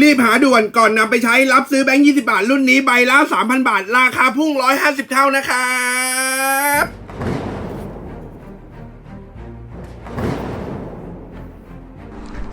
รีบหาด่วนก่อนนำไปใช้รับซื้อแบงค์20 บาท รุ่นนี้ใบละ 3,000 บาท ราคาพุ่ง 150 เท่านะครับ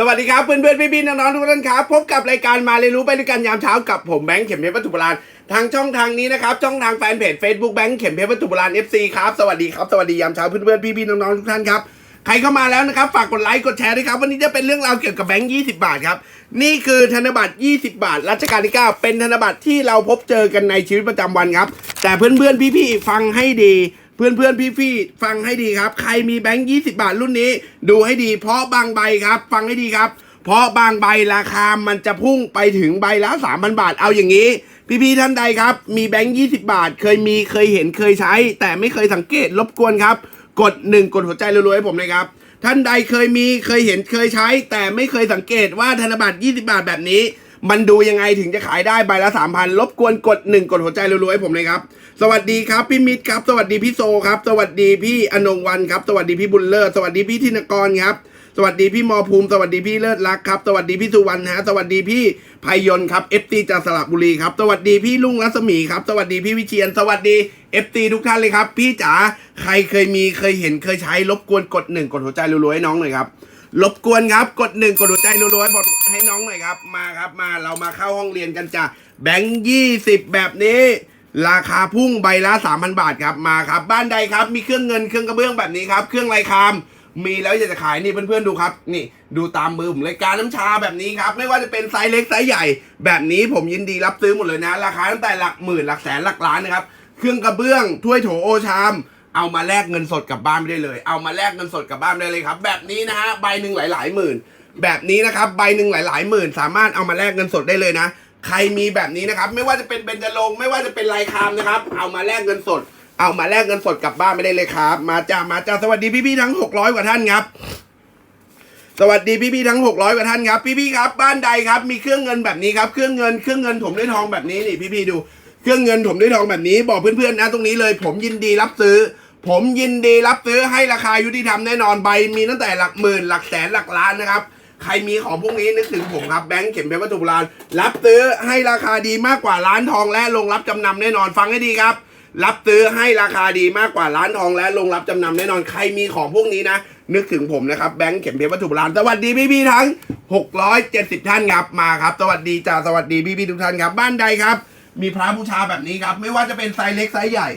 สวัสดีครับเพื่อนเพื่อนพี่พี่น้องๆทุกท่านครับ พบกับรายการมาเรียนรู้ไปด้วยกันยามเช้ากับผมแบงค์เข็มเพชรวัตถุโบราณทางช่องทางนี้นะครับช่องทางแฟนเพจ Facebook แบงค์เข็มเพชรวัตถุโบราณ FC ครับสวัสดีครับสวัสดียามเช้าเพื่อนเพื่อนพี่พี่น้องๆทุกท่านครับใครเข้ามาแล้วนะครับฝากกดไลค์กดแชร์ด้วยครับวันนี้จะเป็นเรื่องราวเกี่ยวกับแบงค์20 บาทครับนี่คือธนบัตร 20 บาท รัชกาลที่ 9 เป็นธนบัตรที่เราพบเจอกันในชีวิตประจำวันครับแต่เพื่อนเพื่อนพี่พี่ๆฟังให้ดี เพื่อนเพื่อนพี่พี่ฟังให้ดีครับ ใครมีแบงค์20บาทรุ่นนี้ ดูให้ดี เพราะบางใบครับ ฟังให้ดีครับ เพราะบางใบราคามันจะพุ่งไปถึงใบละ3,000บาทเอาอย่างนี้ พี่ๆท่านใดครับ มีแบงค์20บาท เคยมีเคยเห็นเคยใช้ แต่ไม่เคยสังเกตรบกวนครับ กด1กดหัวใจรัวๆให้ผมเลยครับท่านใดเคยมีเคยเห็นเคยใช้ แต่ไม่เคยสังเกตว่าธนบัตร 20 บาทแบบนี้ มันดูยังไงถึงจะขายได้ใบละ3,000รบกวนกด1กดหัวใจรัวๆให้ผมเลยครับ สวัสดีครับพี่มิตรครับ สวัสดีพี่โซครับ สวัสดีพี่อนงวันครับ สวัสดีพี่บุญเลิศ สวัสดีพี่ธินกรครับ สวัสดีพี่มอภูมิ สวัสดีพี่เลิศรักครับ สวัสดีพี่สุวรรณฮะ สวัสดีพี่ภัยน์ครับเอฟตีจากสระบุรีครับ สวัสดีพี่ลุงรัศมีครับ สวัสดีพี่วิเชียน สวัสดีเอฟตีทุกท่านเลยครับ พี่จ๋า ใครเคยมี เคยเห็น เคยใช้ รบกวนกดหนึ่งกดหัวใจรัวๆให้น้องหน่อยครับ รบกวนครับ กดหนึ่งกดหัว ใจรัวๆให้ผมให้น้องหน่อยครับ มาครับมาเรามาเข้าห้องเรียนกันจ้ะแบงค์ยี่สิบแบบนี้ ราคาพุ่งใบละ3,000บาทครับมาครับ บ้านใดครับ มีเครื่องเงินเครื่องกระเบื้องแบบนี้ครับ เครื่องลายคามมีแล้วอยากจะขายนี่เพื่อนๆดูครับ นี่ดูตามมือผมเลยการน้ำชาแบบนี้ครับ ไม่ว่าจะเป็นไซส์เล็กไซส์ใหญ่ แบบนี้ผมยินดีรับซื้อหมดเลยนะ ราคาตั้งแต่หลักหมื่นหลักแสนหลักล้านนะครับ เครื่องกระเบื้องถ้วยโถโอชาม เอามาแลกเงินสดกลับบ้านไม่ได้เลย เอามาแลกเงินสดกลับบ้านได้เลยครับ แบบนี้นะฮะใบหนึ่งหลาย ๆ หมื่น แบบนี้นะครับใบหนึ่งหลาย ๆ หมื่น สามารถเอามาแลกเงินสดได้เลยนะ ใครมีแบบนี้นะครับ ไม่ว่าจะเป็นเบญจรงค์ไม่ว่าจะเป็นลายคามนะครับ เอามาแลกเงินสด เอามาแลกเงินสดกลับบ้านไม่ได้เลยครับ มาจ้ามาจ้าสวัสดีพี่ๆทั้ง 600 กว่าท่านครับ สวัสดีพี่ๆทั้ง 600 กว่าท่านครับ พี่ๆครับ บ้านใดครับ มีเครื่องเงินแบบนี้ครับเครื่องเงินเครื่องเงินถมด้วยทองแบบนี้นี่พี่ๆดู เครื่องเงินถมด้วยทองแบบนี้บอกเพื่อนๆนะตรงนี้เลย ผมยินดีรับซื้อผมยินดีรับซื้อให้ราคายุติธรรมแน่นอนใบมีตั้งแต่หลักหมื่นหลักแสนหลักล้านนะครับ ใครมีของพวกนี้นึกถึงผมครับแบงค์เข็มเพชรวัตถุโบราณรับซื้อให้ราคาดีมากกว่าร้านทองและโรงรับจำนำแน่นอนฟังให้ดีครับ รับซื้อให้ราคาดีมากกว่าร้านทองและโรงรับจำนำแน่นอนใครมีของพวกนี้นะ นึกถึงผมนะครับแบงค์เข็มเพชรวัตถุโบราณสวัสดีพี่ๆทั้ง 670 ท่านครับมาครับ สวัสดีจ้าสวัสดีพี่ๆทุกท่านครับบ้านใดครับ มีพระบูชาแบบนี้ครับ ไม่ว่าจะเป็นไซส์เล็กไซส์ใหญ่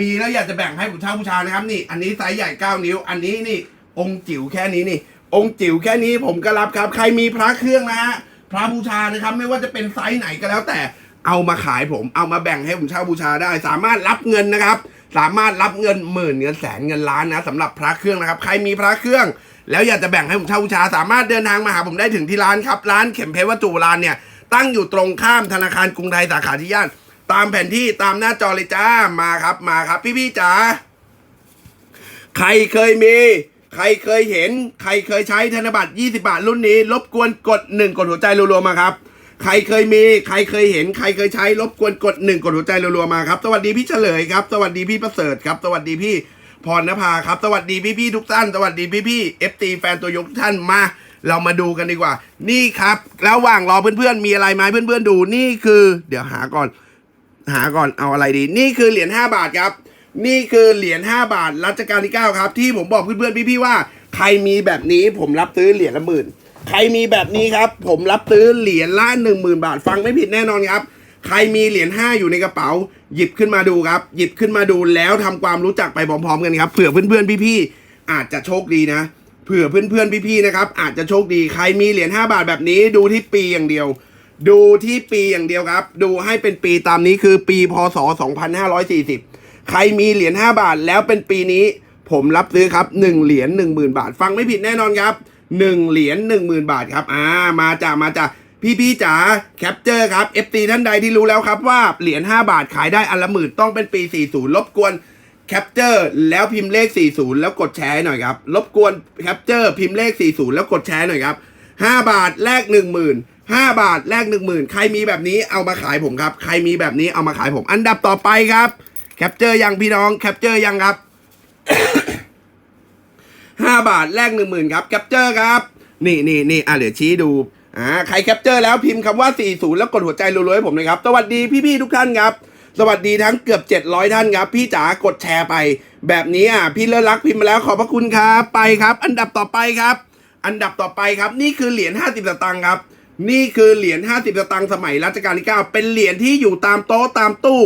มีแล้วอยากจะแบ่งให้ผู้เช่าบูชานะครับนี่ อันนี้ไซส์ใหญ่ 9 นิ้ว อันนี้นี่ องค์จิ๋วแค่นี้นี่ องค์จิ๋วแค่นี้ผมก็รับครับ ใครมีพระเครื่องนะฮะพระบูชานะครับ ไม่ว่าจะเป็นไซส์ไหนก็แล้วแต่เอามาขายผมเอามาแบ่งให้ผมเช่าบูชาได้ สามารถรับเงินนะครับ สามารถรับเงินหมื่นเงินแสนเงินล้านนะสำหรับพระเครื่องนะครับ ใครมีพระเครื่อง แล้วอยากจะแบ่งให้ผมเช่าบูชา สามารถเดินทางมาหาผมได้ถึงที่ร้านครับร้านเข็มเพชรวัตถุโบราณเนี่ยตั้งอยู่ตรงข้ามธนาคารกรุงไทยสาขาที่ย่านตามแผนที่ตามหน้าจอเลยจ้ามาครับมาครับ พี่ๆจ๋าใครเคยมี ใครเคยเห็น ใครเคยใช้ธนบัตร 20 บาทรุ่นนี้ รบกวนกด 1 กดหัวใจรัวๆมาครับ ใครเคยมี ใครเคยเห็น ใครเคยใช้ รบกวนกด 1 กดหัวใจรัวๆมาครับ สวัสดีพี่เฉลยครับ สวัสดีพี่ประเสริฐครับ สวัสดีพี่พรณภาครับ สวัสดีพี่ๆทุกท่าน สวัสดีพี่ๆเอฟตีแฟนตัวยกทุกท่านมา เรามาดูกันดีกว่า นี่ครับ ระหว่างรอเพื่อนๆ มีอะไรไหมเพื่อนๆดู นี่คือ เดี๋ยวหาก่อน หาก่อน เอาอะไรดี นี่คือเหรียญ5บาทครับ นี่คือเหรียญ5บาทรัชกาลที่9ครับ ที่ผมบอกเพื่อนๆพี่ๆว่า ใครมีแบบนี้ผมรับซื้อเหรียญละหมื่น ใครมีแบบนี้ครับ ผมรับซื้อเหรียญละ1 0,000 บาท ฟังไม่ผิดแน่นอนครับ ใครมีเหรียญ5อยู่ในกระเป๋า หยิบขึ้นมาดูครับ หยิบขึ้นมาดูแล้วทำความรู้จักไปพร้อมๆกันครับเผื่อเพื่อนๆพี่ๆอาจจะโชคดีนะเผื่อเพื่อนๆพี่ๆนะครับอาจจะโชคดีใครมีเหรียญ5บาทแบบนี้ดูที่ปีอย่างเดียว ดูที่ปีอย่างเดียวครับ ดูให้เป็นปีตามนี้คือปีพศ 2540 ใครมีเหรียญ5บาทแล้วเป็นปีนี้ ผมรับซื้อครับ1เหรียญ10,000 บาท ฟังไม่ผิดแน่นอนครับ1เหรียญ10,000 บาทครับอ่ามาจ้ามาจ้าพี่ๆจ๋าแคปเจอร์ครับ FT ท่านใดที่รู้แล้วครับว่าเหรียญ5บาทขายได้อันละหมื่นต้องเป็นปี 40 รบกวนแคปเจอร์แล้วพิมพ์เลข 40 แล้วกดแชร์หน่อยครับ รบกวนแคปเจอร์พิมพ์เลข 40 แล้วกดแชร์หน่อยครับ 5 บาทแลก10,000 5บาทแลก10,000 ใครมีแบบนี้เอามาขายผมครับ ใครมีแบบนี้เอามาขายผม อันดับต่อไปครับ ปเจอร์ยังพี่น้องแคปเจอร์ยังครับห้าบาทแลกหนึ่งหมื่นครับแคปเจอร์ครับ นี่นี่นี่อะเดี๋ยวชี้ดูอ่าใครแคปเจอร์แล้วพิมพ์คำว่า 40 แล้วกดหัวใจรัวๆให้ผมเลยครับ สวัสดีพี่ๆทุกท่านครับ สวัสดีทั้งเกือบ 700 ท่านครับ พี่จ๋ากดแชร์ไป แบบนี้อะพี่เลิศรักพิมพ์มาแล้วขอบพระคุณครับ ไปครับ อันดับต่อไปครับ อันดับต่อไปครับ นี่คือเหรียญ50สตางค์ครับ นี่คือเหรียญ50สตางค์สมัยรัชกาลที่9เป็นเหรียญที่อยู่ตามโต๊ะตามตู้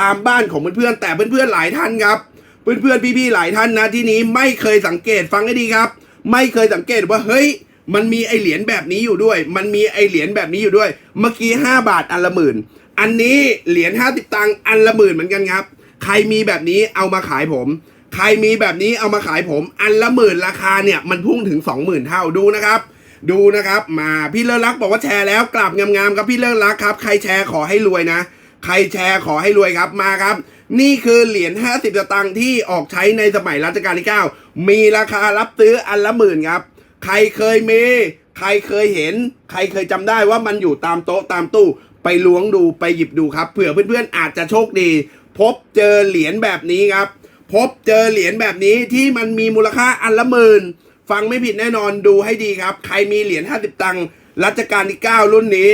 ตามบ้านของเพื่อนๆแต่เพื่อนๆหลายท่านครับ เพื่อนๆพี่ๆหลายท่านนะที่นี้ไม่เคยสังเกตฟังให้ดีครับ ไม่เคยสังเกตว่าเฮ้ย มันมีไอเหรียญแบบนี้อยู่ด้วย มันมีไอเหรียญแบบนี้อยู่ด้วย เมื่อกี้ 5 บาทอันละหมื่น อันนี้เหรียญ50 ตังค์อันละหมื่นเหมือนกันครับ ใครมีแบบนี้เอามาขายผม ใครมีแบบนี้เอามาขายผม อันละหมื่นราคาเนี่ยมันพุ่งถึง 20,000 เท่าดูนะครับดูนะครับ มาพี่เลิศรักบอกว่าแชร์แล้วกราบงามๆครับพี่เลิศรักครับ ใครแชร์ขอให้รวยนะ ใครแชร์ขอให้รวยครับมาครับ นี่คือเหรียญ 50 สตางค์ที่ออกใช้ในสมัยรัชกาลที่ 9 มีราคารับซื้ออันละหมื่นครับ ใครเคยมี ใครเคยเห็น ใครเคยจำได้ว่ามันอยู่ตามโต๊ะตามตู้ ไปล้วงดูไปหยิบดูครับ เผื่อเพื่อนๆอาจจะโชคดี พบเจอเหรียญแบบนี้ครับ พบเจอเหรียญแบบนี้ที่มันมีมูลค่าอันละหมื่นฟังไม่ผิดแน่นอนดูให้ดีครับ ใครมีเหรียญ 50 ตังค์รัชกาลที่ 9 รุ่นนี้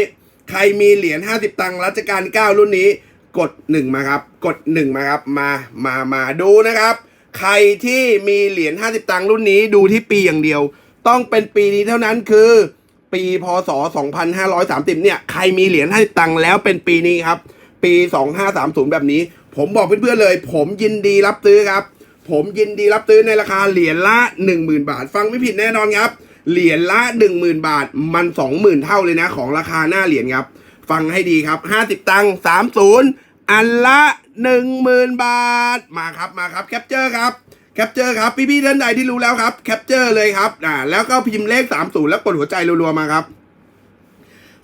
ใครมีเหรียญ50 ตังค์รัชกาล9รุ่นนี้ กด 1 มาครับ กด 1 มาครับ มามามาดูนะครับ ใครที่มีเหรียญ50 ตังค์รุ่นนี้ดูที่ปีอย่างเดียว ต้องเป็นปีนี้เท่านั้นคือ ปีพศ 2530 เนี่ย ใครมีเหรียญ50 ตังค์แล้วเป็นปีนี้ครับ ปี 2530 แบบนี้ ผมบอกเพื่อนๆเลย ผมยินดีรับซื้อครับ ผมยินดีรับซื้อในราคาเหรียญละ 10,000 บาท ฟังไม่ผิดแน่นอนครับ เหรียญละ 10,000 บาท มัน 20,000 เท่าเลยนะ ของราคาหน้าเหรียญครับ ฟังให้ดีครับ 50 ตังค์30 อันละ 10,000 บาท มาครับมาครับแคปเจอร์ครับแคปเจอร์ครับ พี่ๆท่านใดที่รู้แล้วครับแคปเจอร์เลยครับอ่าแล้วก็พิมพ์เลข 30 แล้วกดหัวใจรัวๆมาครับ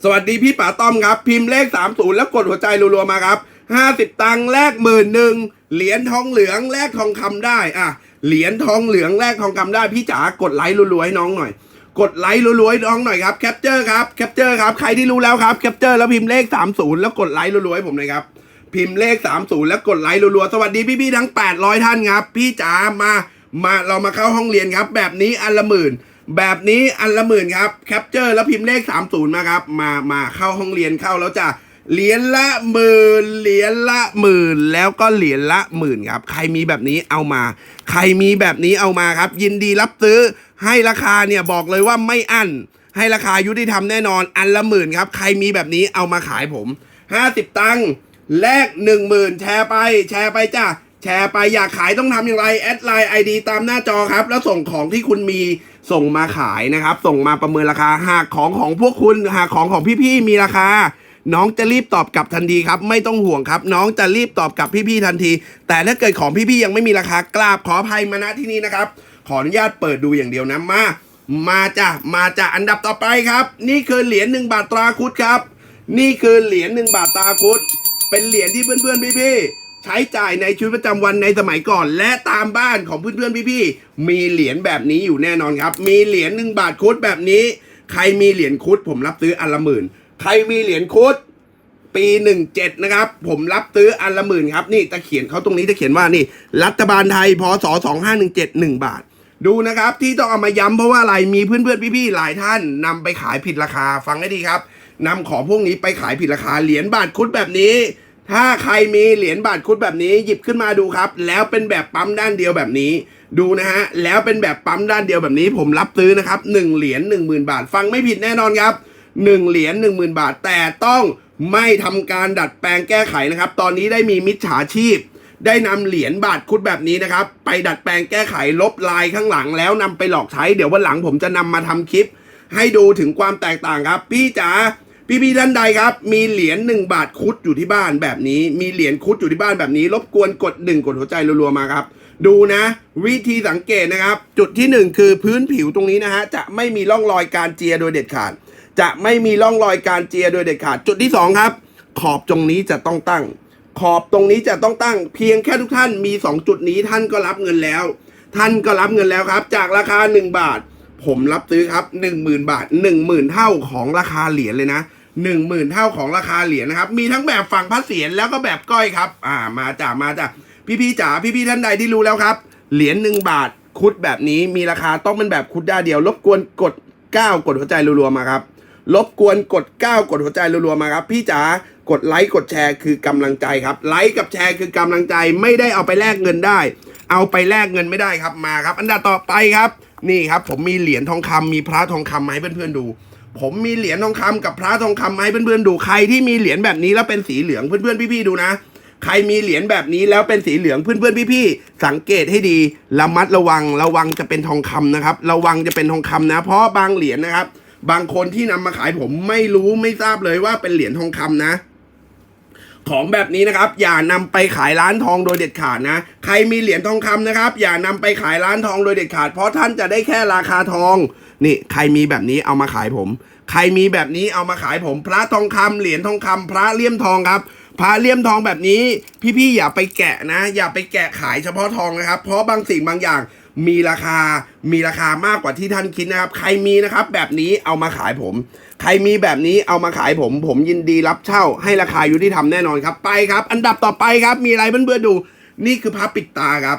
สวัสดีพี่ป๋าต้อมครับ พิมพ์เลข 30 แล้วกดหัวใจรัวๆมาครับ50ตังค์แลกหมื่นหนึ่งเหรียญทองเหลืองแลกทองคำได้อะเหรียญทองเหลืองแลกทองคำได้พี่จ๋ากดไลค์รัวๆให้น้องหน่อย กดไลค์รัวๆน้องหน่อยครับแคปเจอร์ครับแคปเจอร์ครับใครที่รู้แล้วครับแคปเจอร์แล้วพิมพ์เลข 30 แล้วกดไลค์รัวๆให้ผมเลยครับพิมพ์เลข 30 แล้วกดไลค์รัวๆสวัสดีพี่ๆทั้ง 800 ท่านครับ พี่จ๋ามามาเรามาเข้าห้องเรียนครับ แบบนี้อันละหมื่น แบบนี้อันละหมื่นครับแคปเจอร์แล้วพิมพ์เลข 30 มาครับมามาเข้าห้องเรียนเข้าแล้วจะ เหรียญละหมื่นเหรียญละหมื่นแล้วก็เหรียญละหมื่นครับ ใครมีแบบนี้เอามา ใครมีแบบนี้เอามาครับ ยินดีรับซื้อให้ราคาเนี่ยบอกเลยว่าไม่อั้นให้ราคายุติธรรมแน่นอนอันละหมื่นครับ ใครมีแบบนี้เอามาขายผม 50 ตังค์แลก1 0,000 แชร์ไป แชร์ไปจ้ะแชร์ไปอยากขายต้องทำอย่างไร แอดไลน์ไอดีตามหน้าจอครับ แล้วส่งของที่คุณมีส่งมาขายนะครับ ส่งมาประเมินราคาหากของของพวกคุณหากของของพี่ๆมีราคา น้องจะรีบตอบกลับทันทีครับ ไม่ต้องห่วงครับ น้องจะรีบตอบกลับพี่ๆทันที แต่ถ้าเกิดของพี่ๆยังไม่มีราคากราบขออภัยมาณที่นี้นะครับ ขออนุญาตเปิดดูอย่างเดียวนะมา มาจ้ะมาจ้ะอันดับต่อไปครับ นี่คือเหรียญหนึ่งบาทตราคุดครับ นี่คือเหรียญหนึ่งบาทตราคุดเป็นเหรียญที่เพื่อนๆพี่ๆใช้จ่ายในชีวิตประจำวันในสมัยก่อน และตามบ้านของเพื่อนๆพี่ๆมีเหรียญแบบนี้อยู่แน่นอนครับ มีเหรียญหนึ่งบาทคุดแบบนี้ ใครมีเหรียญคุดผมรับซื้ออันละหมื่น ใครมีเหรียญคุดปีหนึ่งเจ็ดนะครับ ผมรับซื้ออันละหมื่นครับ นี่ตะเขียนเขาตรงนี้ตะเขียนว่านี่ รัฐบาลไทยพศสองห้าหนึ่งเจ็ดหนึ่งบาท ดูนะครับที่ต้องเอามาย้ำเพราะว่าอะไรมีเพื่อนๆพี่ๆหลายท่านนำไปขายผิดราคาฟังให้ดีครับนำของพวกนี้ไปขายผิดราคาเหรียญบาทคุดแบบนี้ ถ้าใครมีเหรียญบาทคุดแบบนี้หยิบขึ้นมาดูครับ แล้วเป็นแบบปั๊มด้านเดียวแบบนี้ ดูนะฮะแล้วเป็นแบบปั๊มด้านเดียวแบบนี้ ผมรับซื้อนะครับหนึ่งเหรียญหนึ่งหมื่นบาท ฟังไม่ผิดแน่นอนครับ หนึ่งเหรียญหนึ่งหมื่นบาท แต่ต้องไม่ทำการดัดแปลงแก้ไขนะครับ ตอนนี้ได้มีมิจฉาชีพ ได้นำเหรียญบาทคุดแบบนี้นะครับ ไปดัดแปลงแก้ไขลบลายข้างหลังแล้วนำไปหลอกใช้เดี๋ยววันหลังผมจะนำมาทำคลิป ให้ดูถึงความแตกต่างครับ พี่จ๋าพี่พี่ๆท่านใดครับ มีเหรียญหนึ่งบาทคุดอยู่ที่บ้านแบบนี้ มีเหรียญคุดอยู่ที่บ้านแบบนี้ รบกวนกดหนึ่งกดหัวใจรัวๆมาครับ ดูนะ วิธีสังเกตนะครับ จุดที่หนึ่งคือพื้นผิวตรงนี้นะฮะจะไม่มีร่องรอยการเจียโดยเด็ดขาด จะไม่มีร่องรอยการเจียโดยเด็ดขาด จุดที่สองครับ ขอบตรงนี้จะต้องตั้ง ขอบตรงนี้จะต้องตั้ง เพียงแค่ทุกท่านมี 2 จุดนี้ท่านก็รับเงินแล้ว ท่านก็รับเงินแล้วครับ จากราคา 1 บาท ผมรับซื้อครับ 10,000 บาท 10,000 เท่าของราคาเหรียญเลยนะ10,000 เท่าของราคาเหรียญนะครับ มีทั้งแบบฝั่งพระเศียรแล้วก็แบบก้อยครับ อ่ามาจ้ามาจ้าพี่ๆจ๋าพี่ๆท่านใดที่รู้แล้วครับ เหรียญ1บาทคุดแบบนี้มีราคาต้องเป็นแบบคุดด้าเดียวรบกวนกด9กดหัวใจรัวๆมาครับ รบกวนกด 9 กดหัวใจรัวๆมาครับ พี่จ๋ากดไลค์กดแชร์คือกำลังใจครับไลค์กับแชร์คือกำลังใจไม่ได้เอาไปแลกเงินได้ เอาไปแลกเงินไม่ได้ครับมาครับ อันดับต่อไปครับ นี่ครับ ผมมีเหรียญทองคำมีพระทองคำมาให้เพื่อนๆดู ผมมีเหรียญทองคำกับพระทองคำมาให้เพื่อนๆดูใครที่มีเหรียญแบบนี้แล้วเป็นสีเหลืองเพื่อนๆพี่ๆดูนะใครมีเหรียญแบบนี้แล้วเป็นสีเหลืองเพื่อนๆพี่ๆสังเกตให้ดีระมัดระวังระวังจะเป็นทองคำนะครับ ระวังจะเป็นทองคำนะ เพราะบางเหรียญนะครับ บางคนที่นำมาขายผมไม่รู้ไม่ทราบเลยว่าเป็นเหรียญทองคำนะ ของแบบนี้นะครับ อย่านำไปขายร้านทองโดยเด็ดขาดนะ ใครมีเหรียญทองคำนะครับ อย่านำไปขายร้านทองโดยเด็ดขาด เพราะท่านจะได้แค่ราคาทองนี่ ใครมีแบบนี้เอามาขายผม ใครมีแบบนี้เอามาขายผม พระทองคำเหรียญทองคำพระเลี่ยมทองครับพระเลี่ยมทองแบบนี้ พี่ๆอย่าไปแกะนะ อย่าไปแกะขายเฉพาะทองนะครับ เพราะบางสิ่งบางอย่าง มีราคา มีราคามากกว่าที่ท่านคิดนะครับ ใครมีนะครับ แบบนี้เอามาขายผม ใครมีแบบนี้เอามาขายผม ผมยินดีรับเช่า ให้ราคายุติธรรมแน่นอนครับ ไปครับ อันดับต่อไปครับ มีอะไรเพื่อนๆดู นี่คือพระปิดตาครับ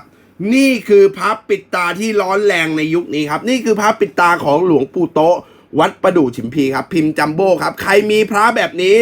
นี่คือพระปิดตาที่ร้อนแรงในยุคนี้ครับ นี่คือพระปิดตาของหลวงปู่โตะวัดประดู่ฉิมพีครับ พิมพ์จัมโบ้ครับ ใครมีพระแบบนี้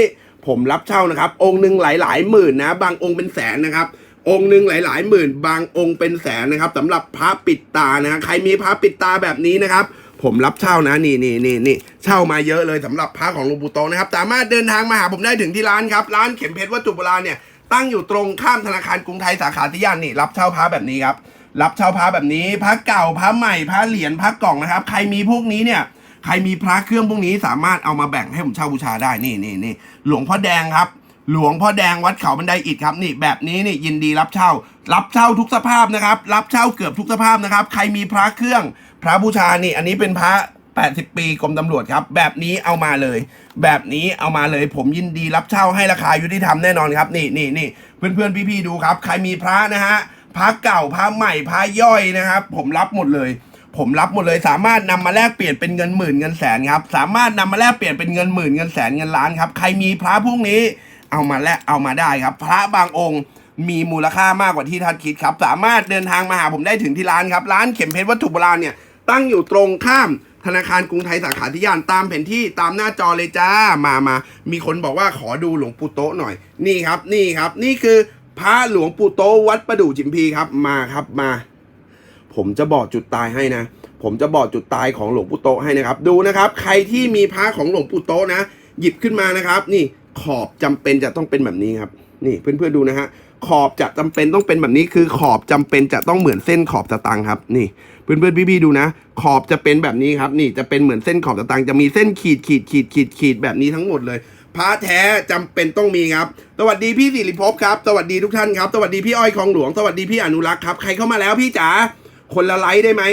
ผมรับเช่านะครับ องค์หนึ่งหลายๆหมื่นนะ บางองค์เป็นแสนนะครับ องค์หนึ่งหลาย ๆ หมื่น บางองค์เป็นแสนนะครับสำหรับพระปิดตานะใครมีพระปิดตาแบบนี้นะครับ ผมรับเช่านะนี่นี่นี่นี่เช่ามาเยอะเลยสำหรับพระของหลวงปู่โตนะครับ สามารถเดินทางมาหาผมได้ถึงที่ร้านครับ ร้านเข็มเพชรวัตถุโบราณเนี่ยตั้งอยู่ตรงข้ามธนาคารกรุงไทยสาขาที่ย่านนี่รับเช่าพระแบบนี้ครับรับเช่าพระแบบนี้พระเก่าพระใหม่พระเหรียญพระกล่องนะครับ ใครมีพวกนี้เนี่ยใครมีพระเครื่องพวกนี้สามารถเอามาแบ่งให้ผมเช่าบูชาได้นี่นี่นี่หลวงพ่อแดงครับ หลวงพ่อแดงวัดเขาบันไดอิฐครับนี่แบบนี้นี่ยินดีรับเช่า รับเช่าทุกสภาพนะครับ รับเช่าเกือบทุกสภาพนะครับ ใครมีพระเครื่อง พระบูชานี่ อันนี้เป็นพระ 80 ปีกรมตำรวจครับ แบบนี้เอามาเลย แบบนี้เอามาเลย ผมยินดีรับเช่าให้ราคายุติธรรมแน่นอนครับ นี่นี่นี่เพื่อนเพื่อนๆพี่ๆดูครับ ใครมีพระนะฮะพระเก่าพระใหม่พระย่อยนะครับ ผมรับหมดเลยผมรับหมดเลยสามารถนำมาแลกเปลี่ยนเป็นเงินหมื่นเงินแสนครับ สามารถนำมาแลกเปลี่ยนเป็นเงินหมื่นเงินแสนเงินล้านครับ ใครมีพระพวกนี้ เอามาแลกเอามาได้ครับ พระบางองค์มีมูลค่ามากกว่าที่ท่านคิดครับ สามารถเดินทางมาหาผมได้ถึงที่ร้านครับ ร้านเข็มเพชรวัตถุโบราณเนี่ยตั้งอยู่ตรงข้ามธนาคารกรุงไทยสาขาที่ย่านตามแผนที่ตามหน้าจอเลยจ้ามามา มีคนบอกว่าขอดูหลวงปู่โตะหน่อย นี่ครับนี่ครับ นี่คือพระหลวงปู่โตะวัดประดู่จิมพีครับมาครับมา ผมจะบอกจุดตายให้นะ ผมจะบอกจุดตายของหลวงปู่โตะให้นะครับ ดูนะครับ ใครที่มีพระของหลวงปู่โตะนะ หยิบขึ้นมานะครับ นี่ ขอบจำเป็นจะต้องเป็นแบบนี้ครับ นี่เพื่อนๆดูนะฮะขอบจะจำเป็นต้องเป็นแบบนี้คือขอบจำเป็นจะต้องเหมือนเส้นขอบสตังครับนี่เพื่อนๆพี่ๆดูนะ ขอบจะเป็นแบบนี้ครับ นี่จะเป็นเหมือนเส้นขอบสตังจะมีเส้นขีดขีดขีดขีดขีดแบบนี้ทั้งหมดเลยพระแท้จำเป็นต้องมีครับ สวัสดีพี่สิริภพครับ สวัสดีทุกท่านครับ สวัสดีพี่อ้อยคลองหลวง สวัสดีพี่อนุรักษ์ครับ ใครเข้ามาแล้วพี่จ๋าคนละไลค์ได้ไหม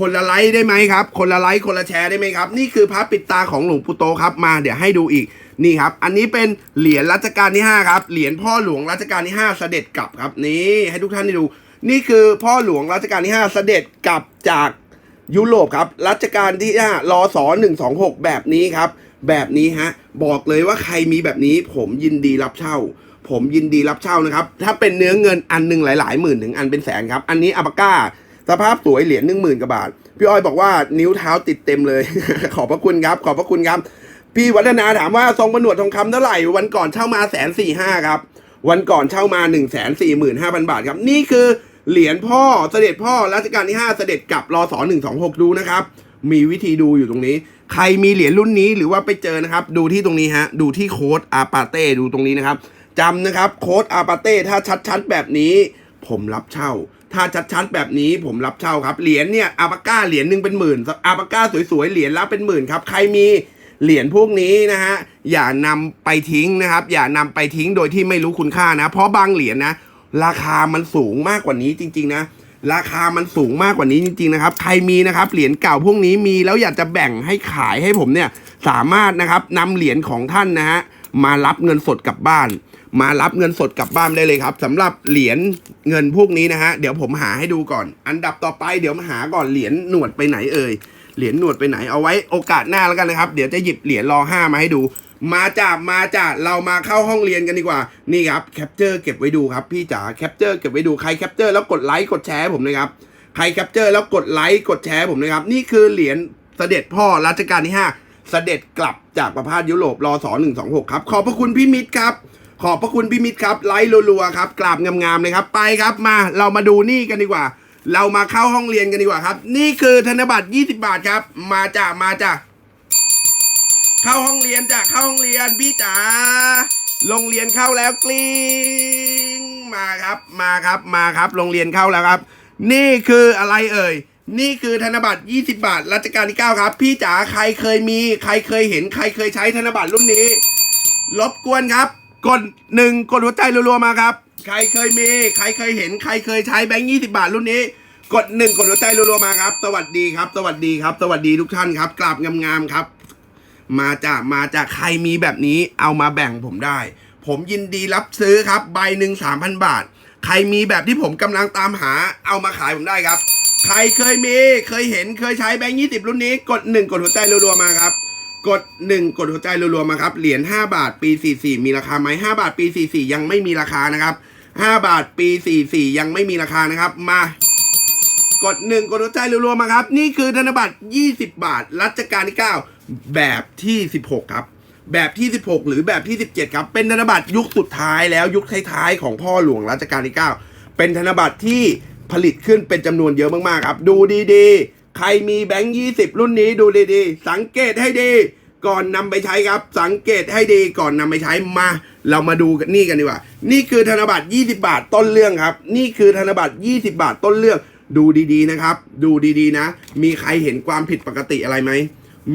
คนละไลค์ได้ไหมครับ คนละไลค์คนละแชร์ได้ไหมครับ นี่คือพระปิดตาของหลวงปู่โตครับมาเดี๋ยวให้ดูอีก นี่ครับ อันนี้เป็นเหรียญรัชกาลที่ 5 ครับ เหรียญพ่อหลวงรัชกาลที่ 5 เสด็จกลับครับ นี่ให้ทุกท่านได้ดู นี่คือพ่อหลวงรัชกาลที่ 5 เสด็จกลับจากยุโรปครับ รัชกาลที่5รอสอ126 แบบนี้ครับ แบบนี้ฮะ บอกเลยว่าใครมีแบบนี้ผมยินดีรับเช่า ผมยินดีรับเช่านะครับ ถ้าเป็นเนื้อเงินอันหนึ่งหลาย ๆ หมื่นถึงอันเป็นแสนครับ อันนี้อัปาก้าสภาพสวยเหรียญหนึ่งหมื่นกว่าบาท พี่อ้อยบอกว่านิ้วเท้าติดเต็มเลย ขอบพระคุณครับ ขอบพระคุณครับ พี่วัฒนาถามว่าทรงประหนวดทองคำเท่าไหร่ วันก่อนเช่ามาแสนสี่ห้าครับ วันก่อนเช่ามา1นึ่งแสนสี่หมื่นห้าพันบาทครับ นี่คือเหรียญพ่อเสด็จพ่อรัชกาลที่5เสด็จกลับรอสอหนึ่งสองหกดูนะครับ มีวิธีดูอยู่ตรงนี้ ใครมีเหรียญรุ่นนี้หรือว่าไปเจอนะครับ ดูที่ตรงนี้ฮะ ดูที่โค้ดอาปาเต้ดูตรงนี้นะครับจำนะครับโค้ดอาปาเต้ถ้าชัดๆแบบนี้ ผมรับเช่า ถ้าชัดๆแบบนี้ผมรับเช่าครับเหรียญเนี่ยอาปาก้าเหรียญหนึ่งเป็นหมื่นอาปาก้าสวยๆเหรียญละเป็นหมื่นครับใครมี เหรียญพวกนี้นะฮะอย่านำไปทิ้งนะครับ อย่านำไปทิ้งโดยที่ไม่รู้คุณค่านะ เพราะบางเหรียญนะราคามันสูงมากกว่านี้จริง ๆ นะ ราคามันสูงมากกว่านี้จริง ๆ นะครับ ใครมีนะครับเหรียญเก่าพวกนี้มีแล้วอยากจะแบ่งให้ขายให้ผมเนี่ยสามารถนะครับนำเหรียญของท่านนะฮะมารับเงินสดกลับบ้าน มารับเงินสดกลับบ้านได้เลยครับสำหรับเหรียญเงินพวกนี้นะฮะเดี๋ยวผมหาให้ดูก่อน อันดับต่อไปเดี๋ยวมาหาก่อนเหรียญหนวดไปไหนเอ่ย เหรียญหนวดไปไหนเอาไว้โอกาสหน้าแล้วกันนะครับ เดี๋ยวจะหยิบเหรียญรอห้ามาให้ดู มาจ้ามาจ้าเรามาเข้าห้องเรียนกันดีกว่านี่ครับแคปเจอร์เก็บไว้ดูครับพี่จ๋าแคปเจอร์เก็บไว้ดูใครแคปเจอร์แล้วกดไลค์กดแชร์ผมนะครับใครแคปเจอร์แล้วกดไลค์กดแชร์ผมนะครับนี่คือเหรียญเสด็จพ่อรัชกาลที่5เสด็จกลับจากประพาสยุโรปรอสอ126ครับ ขอบพระคุณพี่มิตรครับ ขอบพระคุณพี่มิตรครับ ไลค์รัวๆครับ กราบงามๆเลยครับ ไปครับมา เรามาดูนี่กันดีกว่า เรามาเข้าห้องเรียนกันดีกว่าครับ นี่คือธนบัตร 20 บาทครับ มาจ้ามาจ้าเข้าห้องเรียนจ้ะเข้าห้องเรียนพี่จ๋าโรงเรียนเข้าแล้วกลิ้งมาครับมาครับมาครับ โรงเรียนเข้าแล้วครับ นี่คืออะไรเอ่ย นี่คือธนบัตร 20 บาทรัชกาลที่ 9 ครับ พี่จ๋าใครเคยมีใครเคยเห็นใครเคยใช้ธนบัตรรุ่นนี้รบกวนครับ กดหนึ่งกดหัวใจรัวๆมาครับ ใครเคยมี ใครเคยเห็น ใครเคยใช้แบงค์20บาทรุ่นนี้ กดหนึ่งกดหัวใจรัวๆมาครับ สวัสดีครับ สวัสดีครับ สวัสดีทุกท่านครับ กราบงามๆครับ มาจากมาจากใครมีแบบนี้ เอามาแบ่งผมได้ ผมยินดีรับซื้อครับ ใบหนึ่งสามพันบาท ใครมีแบบที่ผมกำลังตามหา เอามาขายผมได้ครับ ใครเคยมี เคยเห็น เคยใช้แบงค์ยี่สิบรุ่นนี้ กดหนึ่งกดหัวใจรัวๆมาครับกดหนึ่งกดหัวใจรัวๆมาครับ เหรียญห้าบาทปีสี่สี่มีราคาไหมห้าบาทปีสี่สี่ยังไม่มีราคานะครับ ห้าบาทปีสี่สี่ยังไม่มีราคานะครับ มากดหนึ่งกดหัวใจรัวๆมาครับ นี่คือธนบัตร 20 บาท รัชกาลที่ 9 แบบที่ 16 ครับแบบที่ 16 หรือแบบที่ 17 ครับ เป็นธนบัตรยุคสุดท้ายแล้วยุคท้ายๆของพ่อหลวงรัชกาลที่ 9 เป็นธนบัตรที่ผลิตขึ้นเป็นจำนวนเยอะมากๆครับ ดูดีๆ ใครมีแบงค์ 20 รุ่นนี้ดูดีๆ สังเกตให้ดี ก่อนนำไปใช้ครับ สังเกตให้ดีก่อนนำไปใช้มา เรามาดูกันนี่กันดีกว่า นี่คือธนบัตร 20 บาทต้นเรื่องครับ นี่คือธนบัตร 20 บาทต้นเรื่อง ดูดีๆนะครับ ดูดีๆนะ มีใครเห็นความผิดปกติอะไรไหม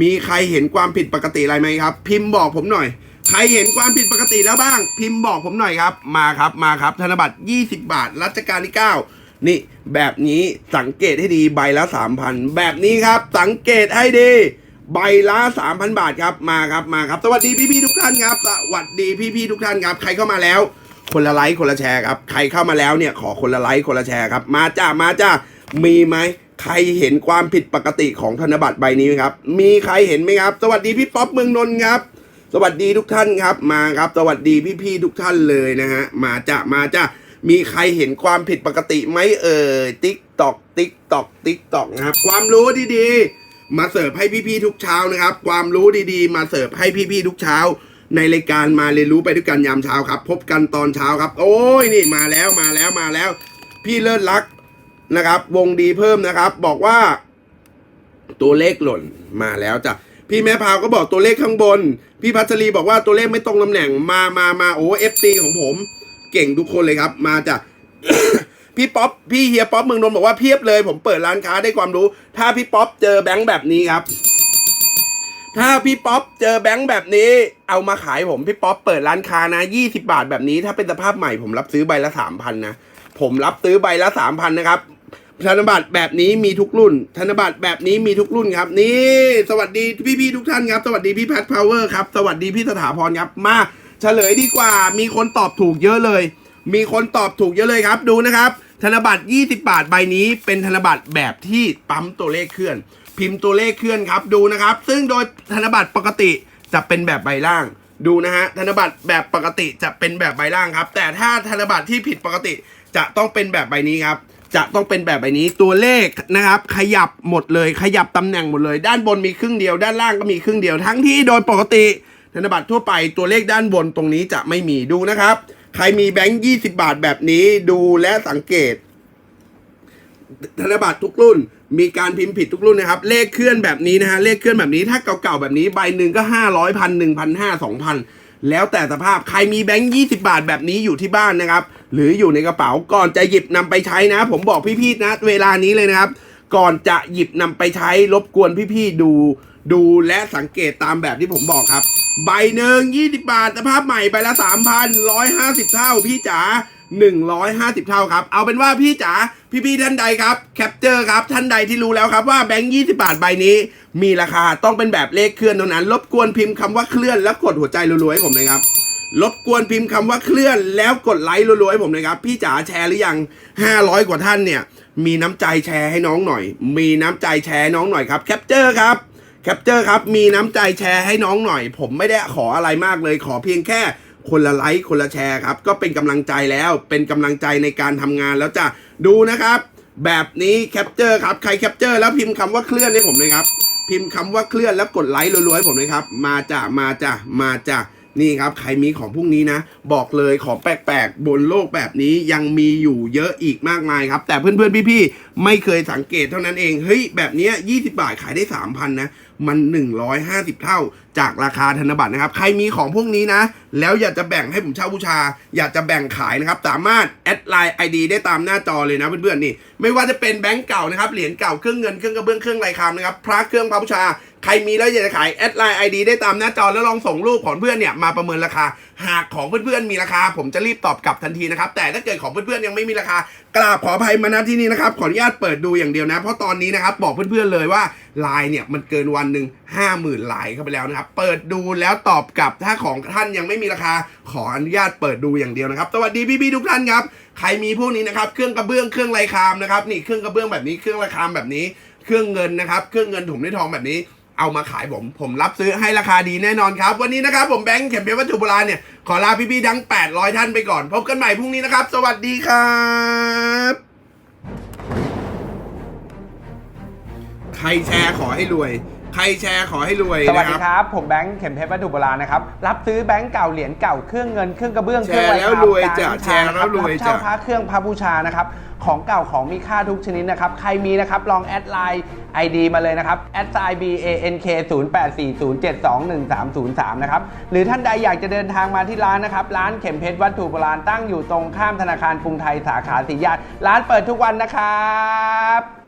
มีใครเห็นความผิดปกติอะไรไหมครับ พิมพ์บอกผมหน่อย ใครเห็นความผิดปกติแล้วบ้าง พิมพ์บอกผมหน่อยครับ มาครับมาครับ ธนบัตร 20 บาทรัชกาลที่ 9นี่แบบนี้สังเกตให้ดีใบละ3,000แบบนี้ครับ สังเกตให้ดี ใบละ3,000 บาทครับมาครับมาครับ สวัสดีพี่ๆทุกท่านครับ สวัสดีพี่ๆทุกท่านครับ ใครเข้ามาแล้ว คนละไลค์คนละแชร์ครับ ใครเข้ามาแล้วเนี่ยขอคนละไลค์คนละแชร์ครับ มาจ้ามาจ้ามีไหมใครเห็นความผิดปกติของธนบัตรใบนี้ครับ มีใครเห็นไหมครับ สวัสดีพี่ป๊อปเมืองนนท์ครับ สวัสดีทุกท่านครับ มาครับ สวัสดีพี่ๆทุกท่านเลยนะฮะ มาจ้ามาจ้ามีใครเห็นความผิดปกติไหมเอ่ยติ๊กตอกติ๊กตอกติ๊กตอกนะครับ ความรู้ดีๆ มาเสิร์ฟให้พี่ๆทุกเช้านะครับ ความรู้ดีๆ มาเสิร์ฟให้พี่ๆทุกเช้า ในรายการมาเรียนรู้ไปด้วยกันยามเช้าครับ พบกันตอนเช้าครับ โอ้ยนี่มาแล้วมาแล้วมาแล้ว พี่เลิศรักนะครับ วงดีเพิ่มนะครับ บอกว่า ตัวเลขหล่นมาแล้วจ้ะพี่แม่พาวก็บอกตัวเลขข้างบน พี่พัชรีบอกว่าตัวเลขไม่ตรงตำแหน่งมามามาโอ้เอฟซีของผม เก่งทุกคนเลยครับ มาจ้ะ พี่ป๊อปพี่เฮียป๊อปเมืองนนท์บอกว่าเพียบเลย ผมเปิดร้านค้าได้ความรู้ ถ้าพี่ป๊อปเจอแบงค์แบบนี้ครับ ถ้าพี่ป๊อปเจอแบงค์แบบนี้ เอามาขายผมพี่ป๊อปเปิดร้านค้านะ20 บาทแบบนี้ ถ้าเป็นสภาพใหม่ผมรับซื้อใบละ3,000นะผมรับซื้อใบละ3,000นะครับธนบัตรแบบนี้มีทุกรุ่น ธนบัตรแบบนี้มีทุกรุ่นครับ นี่ สวัสดีพี่ๆทุกท่านครับ สวัสดีพี่แพทพาวเวอร์ครับ สวัสดีพี่สถาพรครับ มาเฉลยดีกว่า มีคนตอบถูกเยอะเลย มีคนตอบถูกเยอะเลยครับ ดูนะครับ ธนบัตร 20 บาทใบนี้เป็นธนบัตรแบบที่ปั๊มตัวเลขเคลื่อน พิมพ์ตัวเลขเคลื่อนครับดูนะครับ ซึ่งโดยธนบัตรปกติจะเป็นแบบใบล่าง ดูนะฮะธนบัตรแบบปกติจะเป็นแบบใบล่างครับ แต่ถ้าธนบัตรที่ผิดปกติจะต้องเป็นแบบใบนี้ครับ จะต้องเป็นแบบใบนี้ตัวเลขนะครับ ขยับหมดเลย ขยับตำแหน่งหมดเลย ด้านบนมีครึ่งเดียว ด้านล่างก็มีครึ่งเดียวทั้งที่โดยปกติ ธนบัตรทั่วไปตัวเลขด้านบนตรงนี้จะไม่มีดูนะครับ ใครมีแบงค์20บาทแบบนี้ดูและสังเกต ธนบัตรทุกรุ่น มีการพิมพ์ผิดทุกรุ่นนะครับ เลขเคลื่อนแบบนี้นะฮะเลขเคลื่อนแบบนี้ถ้าเก่าๆแบบนี้ใบหนึ่งก็ห้าร้อยพันหนึ่งพันห้าสองพันแล้วแต่สภาพใครมีแบงค์ยี่สิบาทแบบนี้อยู่ที่บ้านนะครับ หรืออยู่ในกระเป๋าก่อนจะหยิบนำไปใช้นะ ผมบอกพี่ๆนะ เวลานี้เลยนะครับ ก่อนจะหยิบนำไปใช้รบกวนพี่ๆดู ดูและสังเกตตามแบบที่ผมบอกครับ ใบหนึ่ง20บาทสภาพใหม่ใบละ3,000 150เท่า พี่จ๋า150 เท่าครับ เอาเป็นว่าพี่จ๋าพี่ๆท่านใดครับ แคปเจอร์ครับ ท่านใดที่รู้แล้วครับว่าแบงค์20 บาทใบนี้ มีราคาต้องเป็นแบบเลขเคลื่อนเท่านั้น รบกวนพิมพ์คำว่าเคลื่อนแล้วกดหัวใจรัวๆให้ผมหนะครับ รบกวนพิมพ์คำว่าเคลื่อนแล้วกดไลค์รัวๆให้ผมหนะครับ พี่จ๋าแชร์หรือยัง 500 กว่าท่านเนี่ย มีน้ำใจแชร์ให้น้องหน่อย มีน้ำใจแชร์น้องหน่อยครับ แคปเจอร์ครับ แคปเจอร์ครับ มีน้ำใจแชร์ให้น้องหน่อย ผมไม่ได้ขออะไรมากเลย ขอเพียงแค่คนละไลค์คนละแชร์ครับ ก็เป็นกำลังใจแล้ว เป็นกำลังใจในการทำงานแล้วจะดูนะครับ แบบนี้แคปเจอร์ครับ ใครแคปเจอร์แล้วพิมพ์คำว่าเคลื่อนให้ผมเลยครับ พิมพ์คำว่าเคลื่อนแล้วกดไลค์รัวๆให้ผมเลยครับ มาจ้ะมาจ้ะมาจ้ะนี่ครับ ใครมีของพวกนี้นะ บอกเลยของแปลกๆ บนโลกแบบนี้ยังมีอยู่เยอะอีกมากมายครับ แต่เพื่อนๆ พี่ๆ ไม่เคยสังเกตเท่านั้นเอง เฮ้ย แบบนี้ย20 บาทขายได้ 3,000 นะ มัน 150 เท่า จากราคาธนบัตรนะครับ ใครมีของพวกนี้นะ แล้วอยากจะแบ่งให้ผมเช่าบูชา อยากจะแบ่งขายนะครับ สามารถแอดไลน์ ID ได้ตามหน้าจอเลยนะเพื่อนๆนี่ ไม่ว่าจะเป็นแบงก์เก่านะครับ เหรียญเก่า เครื่องเงิน เครื่องกระเบื้อง เครื่องไรคามนะครับ พระเครื่องพระบูชา ใครมีแล้วอยากจะขายแอดไลน์ ID ได้ตามหน้าจอแล้วลองส่งรูปของเพื่อนเนี่ยมาประเมินราคา หากของเพื่อนๆมีราคา ผมจะรีบตอบกลับทันทีนะครับ แต่ถ้าเกิดของเพื่อนๆยังไม่มีราคากราบขออภัยมาณที่นี้นะครับ ขออนุญาตเปิดดูอย่างเดียวนะ เพราะตอนนี้นะครับบอกเพื่อนๆเลยว่าไลน์เนี่ยมันเกินวันหนึ่ง ห้าหมื่นไลน์เข้าไปแล้วนะครับ เปิดดูแล้วตอบกลับ ถ้าของท่านยังไม่มีราคา ขออนุญาตเปิดดูอย่างเดียวนะครับ สวัสดีพี่ๆทุกท่านครับ ใครมีพวกนี้นะครับ เครื่องกระเบื้อง เครื่องไรคามนะครับ นี่เครื่องกระเบื้องแบบนี้ เครื่องไรคามแบบนี้ เครื่องเงินนะครับ เครื่องเงินถุงด้วยทองแบบนี้ เอามาขายผม ผมรับซื้อให้ราคาดีแน่นอนครับ วันนี้นะครับผมแบงค์เข็มเพชรวัตถุโบราณเนี่ย ขอลาพี่ๆทั้ง 800 ท่านไปก่อน พบกันใหม่พรุ่งนี้นะครับ สวัสดีครับใครแชร์ขอให้รวย ใครแชร์ขอให้รวยสวัสนะคดีรับครับ ผมแบงค์เข็มเพชรวัตถุโบราณนะครับ รับซื้อแบงค์เก่าเหรียญเก่าเครื่องเงินเครื่องกระเบื้องแชเครื่องร์ไรแล้วคามรวยจ้ะการแชร์แล้วรวยบเช่าจ้ะพระเครื่องพระบูชานะครับ ของเก่าของมีค่าทุกชนิดนะครับ ใครมีนะครับ ลองแอดไลน์ ID มาเลยนะครับแอดไซน์ B A N K 0 8 4 0 7 2 1 3 0 3นะครับ หรือท่านใดอยากจะเดินทางมาที่ร้านนะครับ ร้านเข็มเพชรวัตถุโบราณตั้งอยู่ตรงข้ามธนาคารกรุงไทยสาขาสีญาติร้านเปิดทุกวันนะครับ